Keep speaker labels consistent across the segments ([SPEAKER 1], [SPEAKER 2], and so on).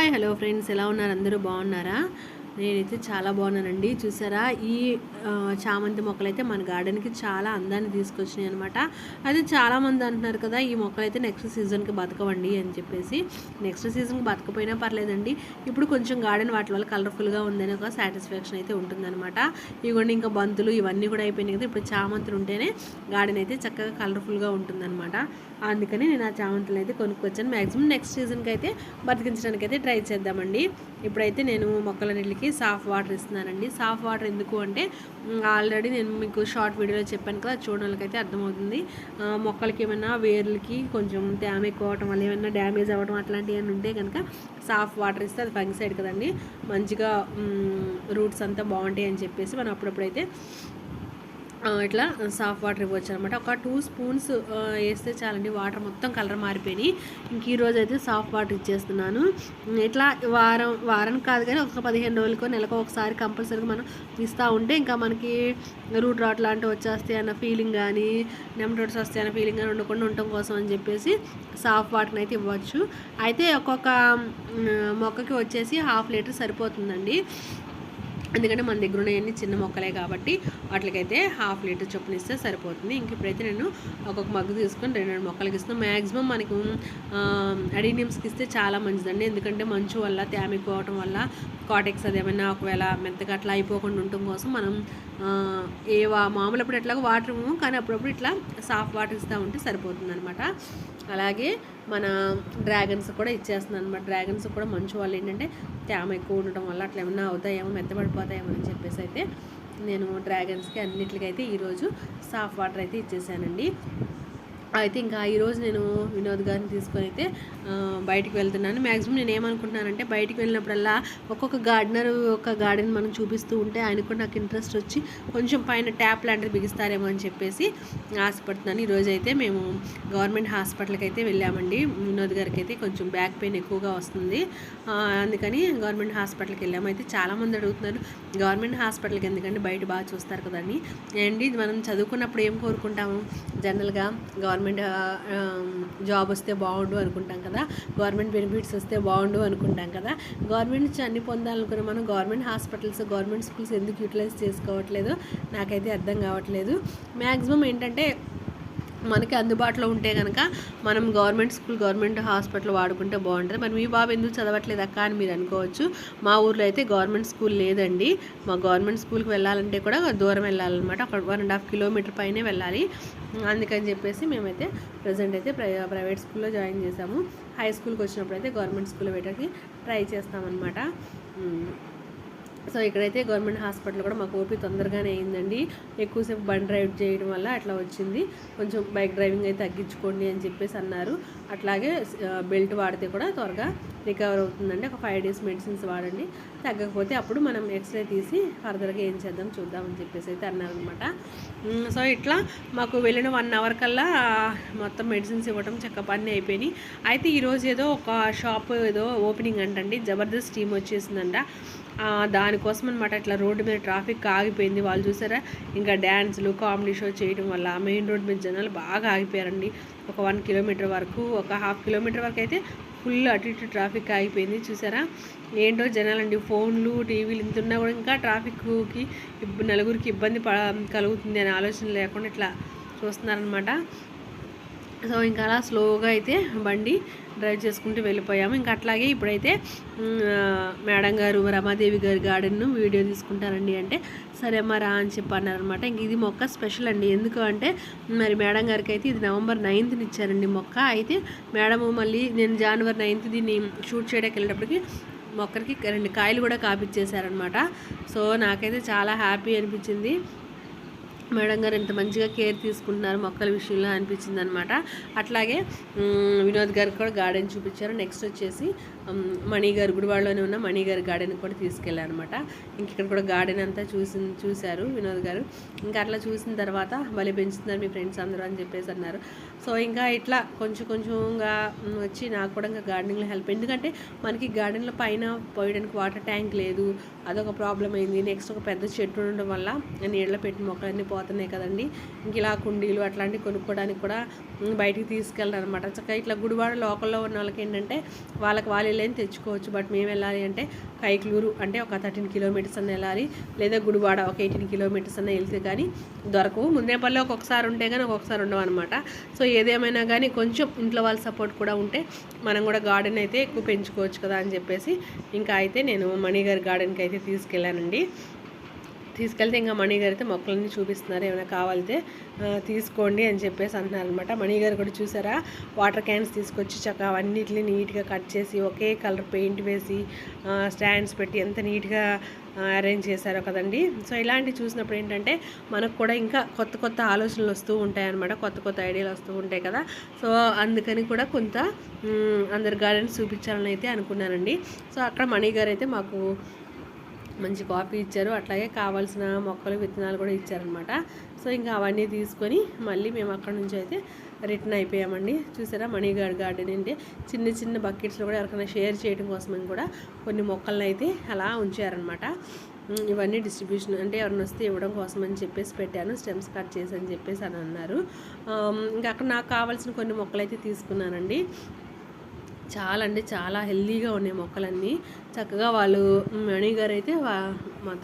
[SPEAKER 1] Hi hello friends. ఎలా ఉన్నారు? అందరూ బాగున్నారా? నేనైతే చాలా బాగున్నానండి. చూసారా? ఈ చామంతి మొక్కలైతే మన గార్డెన్కి చాలా అందాన్ని తీసుకొచ్చినాయి అనమాట అది చాలామంది అంటున్నారు కదా ఈ మొక్కలైతే నెక్స్ట్ సీజన్కి బతకవండి అని చెప్పేసి. నెక్స్ట్ సీజన్కి బతకపోయినా పర్లేదండి. ఇప్పుడు కొంచెం గార్డెన్ వాటి వల్ల కలర్ఫుల్గా ఉందని ఒక సాటిస్ఫాక్షన్ అయితే ఉంటుందన్నమాట. ఇవన్నీ ఇంకా బంతులు ఇవన్నీ కూడా అయిపోయినాయి కదా. ఇప్పుడు చామంతులు ఉంటేనే గార్డెన్ అయితే చక్కగా కలర్ఫుల్గా ఉంటుందన్నమాట. అందుకని నేను ఆ చామంతులు అయితే కొనుక్కొచ్చాను. మ్యాక్సిమం నెక్స్ట్ సీజన్కి అయితే బతికించడానికి అయితే ట్రై చేద్దామండి. ఇప్పుడైతే నేను మొక్కలన్నిటికి సాఫ్ వాటర్ ఇస్తున్నానండి. సాఫ్ వాటర్ ఎందుకు అంటే ఆల్రెడీ నేను మీకు షార్ట్ వీడియోలో చెప్పాను కదా చూడడానికి అయితే అర్థమవుతుంది మొక్కలకి ఏమైనా వేర్లకి కొంచెం తేమ ఎక్కువ అవటం వల్ల ఏమైనా డ్యామేజ్ అవ్వడం అట్లాంటివి ఏమైనా ఉంటే కనుక సాఫ్ వాటర్ ఇస్తే అది ఫంగిసైడ్ కదండి. మంచిగా రూట్స్ అంతా బాగుంటాయి అని చెప్పేసి మనం అప్పుడప్పుడైతే ఇట్లా సాఫ్ట్ వాటర్ ఇవ్వచ్చు అనమాట ఒక టూ స్పూన్స్ వేస్తే చాలండి వాటర్ మొత్తం కలర్ మారిపోయినాయి ఇంక ఈరోజు అయితే సాఫ్ట్ వాటర్ ఇచ్చేస్తున్నాను. ఇట్లా వారం వారం కాదు కానీ ఒక పదిహేను రోజులకో నెలకు ఒకసారి కంపల్సరీగా మనం ఇస్తూ ఉంటే ఇంకా మనకి రూట్ రాట్ లాంటివి వచ్చేస్తాయి అన్న ఫీలింగ్ కానీ నెమటోట్స్ వస్తాయి అన్న ఫీలింగ్ కానీ ఉండకుండా ఉండటం కోసం అని చెప్పేసి సాఫ్ట్ వాటర్ని అయితే ఇవ్వచ్చు. అయితే ఒక్కొక్క మొక్కకి వచ్చేసి హాఫ్ లీటర్ సరిపోతుందండి. ఎందుకంటే మన దగ్గర ఉన్నాయన్నీ చిన్న మొక్కలే కాబట్టి వాటికైతే హాఫ్ లీటర్ చొప్పున ఇస్తే సరిపోతుంది. ఇంక ఇప్పుడైతే నేను ఒక్కొక్క మగ్గు తీసుకొని రెండు రెండు మొక్కలకి ఇస్తున్నాను మ్యాక్సిమం మనకు అడీనియమ్స్కి ఇస్తే చాలా మంచిదండి. ఎందుకంటే మంచు వల్ల తేమికి పోవటం వల్ల కాటెక్స్ అది ఏమైనా ఒకవేళ మెత్తగా అట్లా అయిపోకుండా ఉండటం కోసం మనం ఏ వా మామూలు అప్పుడు ఎట్లాగో వాటర్ కానీ అప్పుడప్పుడు ఇట్లా సాఫ్ట్ వాటర్ ఇస్తూ ఉంటే సరిపోతుంది అలాగే మన డ్రాగన్స్ కూడా ఇచ్చేస్తున్నాను అనమాట. డ్రాగన్స్ కూడా మంచి వాళ్ళు ఏంటంటే తేమ ఎక్కువ ఉండటం వల్ల అట్లా ఏమన్నా అవుతాయేమో మెత్తబడిపోతాయేమో అని చెప్పేసి అయితే నేను డ్రాగన్స్కి అన్నిటికైతే ఈరోజు సాఫ్ట్ వాటర్ అయితే ఇచ్చేసానండి. అయితే ఇంకా ఈరోజు నేను వినోద్ గారిని తీసుకొని అయితే బయటికి వెళ్తున్నాను. మ్యాక్సిమం నేను ఏమనుకుంటున్నానంటే బయటికి వెళ్ళినప్పుడల్లా ఒక్కొక్క గార్డెనర్ ఒక గార్డెన్ మనం చూపిస్తూ ఉంటే ఆయన కూడా నాకు ఇంట్రెస్ట్ వచ్చి కొంచెం పైన ట్యాప్ లాంటిది బిగిస్తారేమో అని చెప్పేసి ఆశపడుతున్నాను. ఈరోజు అయితే మేము గవర్నమెంట్ హాస్పిటల్కి అయితే వెళ్ళామండి. వినోద్ గారికి అయితే కొంచెం బ్యాక్ పెయిన్ ఎక్కువగా వస్తుంది. అందుకని గవర్నమెంట్ హాస్పిటల్కి వెళ్ళాము. అయితే చాలామంది అడుగుతున్నారు గవర్నమెంట్ హాస్పిటల్కి ఎందుకంటే బయట బాగా చూస్తారు కదండి అండి మనం చదువుకున్నప్పుడు ఏం కోరుకుంటాము? జనరల్గా గవర్నమెంట్ గవర్నమెంట్ జాబ్ వస్తే బాగుండు అనుకుంటాం కదా. గవర్నమెంట్ బెనిఫిట్స్ వస్తే బాగుండు అనుకుంటాం కదా. గవర్నమెంట్ నుంచి అన్ని పొందాలనుకున్న మనం గవర్నమెంట్ హాస్పిటల్స్ గవర్నమెంట్ స్కూల్స్ ఎందుకు యూటిలైజ్ చేసుకోవట్లేదు? నాకైతే అర్థం కావట్లేదు. మ్యాక్సిమం ఏంటంటే మనకి అందుబాటులో ఉంటే కనుక మనం గవర్నమెంట్ స్కూల్ గవర్నమెంట్ హాస్పిటల్ వాడుకుంటే బాగుంటుంది. మరి మీ బాబు ఎందుకు చదవట్లేదు అక్క అని మీరు అనుకోవచ్చు. మా ఊర్లో అయితే గవర్నమెంట్ స్కూల్ లేదండి. మా గవర్నమెంట్ స్కూల్కి వెళ్ళాలంటే కూడా దూరం వెళ్ళాలన్నమాట. ఒక వన్ అండ్ హాఫ్ కిలోమీటర్ పైనే వెళ్ళాలి. అందుకని చెప్పేసి మేమైతే ప్రజెంట్ అయితే ప్రై ప్రైవేట్ స్కూల్లో జాయిన్ చేసాము హై స్కూల్కి వచ్చినప్పుడు అయితే గవర్నమెంట్ స్కూల్లో పెట్టడానికి ట్రై చేస్తామన్నమాట. సో ఇక్కడైతే గవర్నమెంట్ హాస్పిటల్ కూడా మాకు ఓపీ తొందరగానే అయిందండి. ఎక్కువసేపు బండి డ్రైవ్ చేయడం వల్ల అట్లా వచ్చింది. కొంచెం బైక్ డ్రైవింగ్ అయితే తగ్గించుకోండి అని చెప్పేసి అన్నారు. అట్లాగే బెల్ట్ వాడితే కూడా త్వరగా రికవర్ అవుతుందండి. ఒక ఫైవ్ డేస్ మెడిసిన్స్ వాడండి. తగ్గకపోతే అప్పుడు మనం ఎక్స్రే తీసి ఫర్దర్గా ఏం చేద్దాం చూద్దాం అని చెప్పేసి అయితే అన్నారనమాట సో ఇట్లా మాకు వెళ్ళిన వన్ అవర్ కల్లా మొత్తం మెడిసిన్స్ ఇవ్వడం చక్క పని అయిపోయినాయి. అయితే ఈరోజు ఏదో ఒక షాప్ ఏదో ఓపెనింగ్ అంటండి. జబర్దస్త్ టీమ్ వచ్చేసిందంట. దానికోసం అనమాట ఇట్లా రోడ్డు మీద ట్రాఫిక్ ఆగిపోయింది. వాళ్ళు చూసారా? ఇంకా డ్యాన్స్లు కామెడీ షో చేయడం వల్ల మెయిన్ రోడ్ మీద జనాలు బాగా ఆగిపోయారండి. ఒక వన్ కిలోమీటర్ వరకు ఒక హాఫ్ కిలోమీటర్ వరకు అయితే ఫుల్ అటు ఇటు ట్రాఫిక్ ఆగిపోయింది. చూసారా? ఏంటో జనాలండి ఫోన్లు టీవీలు ఇంత ఉన్నా కూడా ఇంకా ట్రాఫిక్కి నలుగురికి ఇబ్బంది ప కలుగుతుంది అనే ఆలోచన లేకుండా ఇట్లా చూస్తున్నారనమాట సో ఇంకా అలా స్లోగా అయితే బండి డ్రైవ్ చేసుకుంటూ వెళ్ళిపోయాము. ఇంకా అట్లాగే ఇప్పుడైతే మేడం గారు రమాదేవి గారి గార్డెన్ను వీడియో తీసుకుంటారండి అంటే సరే అమ్మా రా అని చెప్పి అన్నారనమాట ఇంక ఇది మొక్క స్పెషల్ అండి. ఎందుకు అంటే మరి మేడం గారికి అయితే ఇది నవంబర్ నైన్త్ని ఇచ్చారండి మొక్క. అయితే మేడము మళ్ళీ నేను జనవరి నైన్త్ దీన్ని షూట్ చేయడానికి వెళ్ళేటప్పటికి మొక్కరికి రెండు కాయలు కూడా కాపిచ్చేసారనమాట సో నాకైతే చాలా హ్యాపీ అనిపించింది. మేడం గారు ఎంత మంచిగా కేర్ తీసుకుంటున్నారు మొక్కల విషయంలో అనిపించింది అనమాట అట్లాగే వినోద్ గారికి కూడా గార్డెన్ చూపించారు. నెక్స్ట్ వచ్చేసి మణిగారు మణి గారు గుడివాడలోనే ఉన్న మణి గారి గార్డెన్ కూడా తీసుకెళ్ళారు అనమాట ఇంక ఇక్కడ కూడా గార్డెన్ అంతా చూసి చూశారు వినోద్ గారు. ఇంకా అట్లా చూసిన తర్వాత భలే పెంచుతున్నారు మీ ఫ్రెండ్స్ అందరూ అని చెప్పేసి అన్నారు. సో ఇంకా ఇట్లా కొంచెం కొంచెంగా వచ్చి నాకు కూడా ఇంకా గార్డెనింగ్లో హెల్ప్. ఎందుకంటే మనకి గార్డెన్లో పైన పోయడానికి వాటర్ ట్యాంక్ లేదు అదొక ప్రాబ్లం అయింది. నెక్స్ట్ ఒక పెద్ద చెట్టు ఉండడం వల్ల నీళ్ళలో పెట్టిన మొక్కలన్నీ పోతున్నాయి కదండి. ఇంక ఇలా కుండీలు అట్లాంటివి కొనుక్కోవడానికి కూడా బయటికి తీసుకెళ్ళాను అనమాట చక్కగా ఇట్లా గుడివాడ లోకల్లో ఉన్న వాళ్ళకి ఏంటంటే వాళ్ళకి వాళ్ళు వెళ్ళని తెచ్చుకోవచ్చు. బట్ మేము వెళ్ళాలి అంటే కైక్లూరు అంటే ఒక థర్టీన్ కిలోమీటర్స్ అన్న వెళ్ళాలి. లేదా గుడివాడ ఒక ఎయిటీన్ కిలోమీటర్స్ అన్న వెళ్తే కానీ దొరకవు. ముందేపల్లి ఒక్కొక్కసారి ఉంటే కానీ ఒక్కొక్కసారి ఉండవు అనమాట. సో ఏదేమైనా కానీ కొంచెం ఇంట్లో వాళ్ళ సపోర్ట్ కూడా ఉంటే మనం కూడా గార్డెన్ అయితే ఎక్కువ పెంచుకోవచ్చు కదా అని చెప్పేసి. ఇంకా అయితే నేను మణిగారి గార్డెన్కి అయితే తీసుకెళ్ళానండి. తీసుకెళ్తే ఇంకా మణి గారు అయితే మొక్కలన్నీ చూపిస్తున్నారు. ఏమైనా కావాలితే తీసుకోండి అని చెప్పేసి అంటున్నారు అనమాట మణి గారు కూడా చూసారా? వాటర్ క్యాన్స్ తీసుకొచ్చి చక్కగా అవన్నిటిని నీట్గా కట్ చేసి ఒకే కలర్ పెయింట్ వేసి స్టాండ్స్ పెట్టి ఎంత నీట్గా అరేంజ్ చేశారో కదండి. సో ఇలాంటివి చూసినప్పుడు ఏంటంటే మనకు కూడా ఇంకా కొత్త కొత్త ఆలోచనలు వస్తూ ఉంటాయన్నమాట. కొత్త కొత్త ఐడియాలు వస్తూ ఉంటాయి కదా. సో అందుకని కూడా కొంత అందరు అందరి గార్డెన్స్ చూపించాలని అయితే అనుకున్నానండి. సో అక్కడ మణి గారు అయితే మాకు మంచి కాఫీ ఇచ్చారు. అట్లాగే కావాల్సిన మొక్కలు విత్తనాలు కూడా ఇచ్చారనమాట సో ఇంకా అవన్నీ తీసుకొని మళ్ళీ మేము అక్కడ నుంచి అయితే రిటర్న్ అయిపోయామండి. చూసారా మణిగాడ్ గార్డెన్ అంటే చిన్న చిన్న బకెట్స్లో కూడా ఎవరికైనా షేర్ చేయడం కోసమని కూడా కొన్ని మొక్కలను అయితే అలా ఉంచారనమాట ఇవన్నీ డిస్ట్రిబ్యూషన్ అంటే ఎవరిని వస్తే ఇవ్వడం కోసం అని చెప్పేసి పెట్టాను. స్టెమ్స్ కట్ చేసి అని చెప్పేసి అని అన్నారు. ఇంకా అక్కడ నాకు కావాల్సిన కొన్ని మొక్కలు అయితే తీసుకున్నానండి. చాలా అంటే చాలా హెల్దీగా ఉన్నాయి మొక్కలన్నీ. చక్కగా వాళ్ళు మణి గారు అయితే వా- మా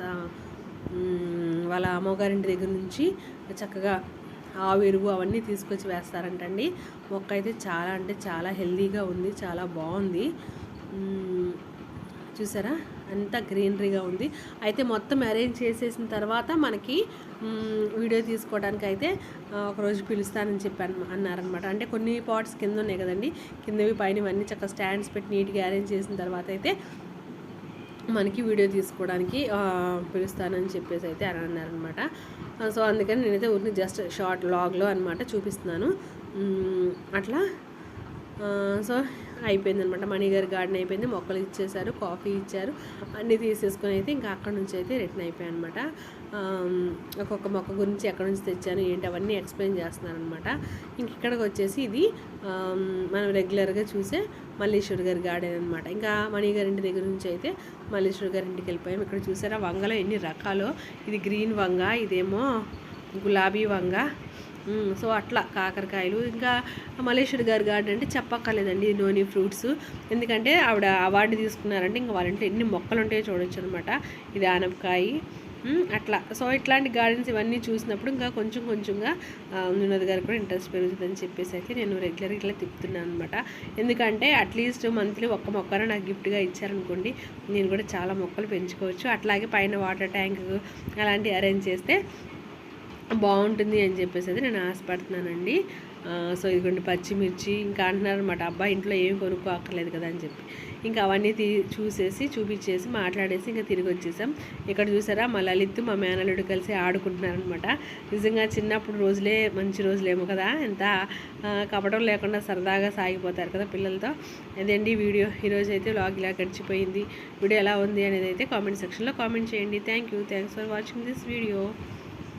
[SPEAKER 1] వాళ్ళ అమ్మగారింటి దగ్గర నుంచి చక్కగా ఆవు ఎరువు అవన్నీ తీసుకొచ్చి వేస్తారంటండి. మొక్క అయితే చాలా అంటే చాలా హెల్దీగా ఉంది చాలా బాగుంది. చూసారా? అంతా గ్రీనరీగా ఉంది. అయితే మొత్తం అరేంజ్ చేసేసిన తర్వాత మనకి వీడియో తీసుకోవడానికి అయితే ఒకరోజు పిలుస్తానని చెప్పాను అన్నారనమాట అంటే కొన్ని పాట్స్ కింద ఉన్నాయి కదండి. కిందవి పైన ఇవన్నీ చక్కగా స్టాండ్స్ పెట్టి నీట్గా అరేంజ్ చేసిన తర్వాత అయితే మనకి వీడియో తీసుకోవడానికి పిలుస్తానని చెప్పేసి అయితే అని అన్నారనమాట సో అందుకని నేనైతే ఊరిని జస్ట్ షార్ట్ లాగ్లో అనమాట చూపిస్తున్నాను. అట్లా. సో అయిపోయిందనమాట. మణిగారి గార్డెన్ అయిపోయింది. మొక్కలు ఇచ్చేసారు కాఫీ ఇచ్చారు. అన్నీ తీసేసుకొని అయితే ఇంకా అక్కడ నుంచి అయితే రిటర్న్ అయిపోయాయి అనమాట ఒక్కొక్క మొక్క గురించి ఎక్కడి నుంచి తెచ్చాను ఏంటి అవన్నీ ఎక్స్ప్లెయిన్ చేస్తున్నాను అనమాట ఇంక ఇక్కడికి వచ్చేసి ఇది మనం రెగ్యులర్గా చూసే మల్లేశ్వర్ గారి గార్డెన్ అనమాట. ఇంకా మణిగారి ఇంటి దగ్గర నుంచి అయితే మల్లేశ్వర్ గారి ఇంటికి వెళ్ళిపోయాం. ఇక్కడ చూసారా వంగలో ఎన్ని రకాలు. ఇది గ్రీన్ వంగ ఇదేమో గులాబీ వంగ సో అట్లా కాకరకాయలు. ఇంకా మలేశ్వర్ గారి గార్డెన్ అంటే చెప్పక్కర్లేదండి నోని ఫ్రూట్స్. ఎందుకంటే ఆవిడ అవార్డు తీసుకున్నారంటే ఇంకా వాళ్ళ ఇంట్లో ఎన్ని మొక్కలు ఉంటాయో చూడొచ్చు అనమాట ఇది ఆనపకాయ. అట్లా. సో ఇట్లాంటి గార్డెన్స్ ఇవన్నీ చూసినప్పుడు ఇంకా కొంచెం కొంచెంగా వినోద్ గారికి కూడా ఇంట్రెస్ట్ పెరుగుతుందని చెప్పేసి అయితే నేను రెగ్యులర్గా ఇట్లా తిప్పుతున్నాను అనమాట ఎందుకంటే అట్లీస్ట్ మంత్లీ ఒక్క మొక్కను నాకు గిఫ్ట్గా ఇచ్చారనుకోండి నేను కూడా చాలా మొక్కలు పెంచుకోవచ్చు. అట్లాగే పైన వాటర్ ట్యాంక్ అలాంటివి అరేంజ్ చేస్తే బాగుంటుంది అని చెప్పేసి అయితే నేను ఆశపడుతున్నానండి. సో ఇదిగోండి పచ్చిమిర్చి ఇంకా అంటున్నారనమాట అబ్బాయి ఇంట్లో ఏమి కొనుక్కో అక్కర్లేదు కదా అని చెప్పి. ఇంకా అవన్నీ తీ చూసేసి చూపించేసి మాట్లాడేసి ఇంకా తిరిగి వచ్చేసాం. ఇక్కడ చూసారా మా లలిత్ మా మేనల్లుడు కలిసి ఆడుకుంటున్నారనమాట నిజంగా చిన్నప్పుడు రోజులే మంచి రోజులేమో కదా ఎంత కపటం లేకుండా సరదాగా సాగిపోతారు కదా పిల్లలతో. అదేండి వీడియో? ఈరోజు అయితే వ్లాగ్ ఇలా గడిచిపోయింది. వీడియో ఎలా ఉంది అనేది అయితే కామెంట్ సెక్షన్లో కామెంట్ చేయండి. Thank you. Thanks for watching this video.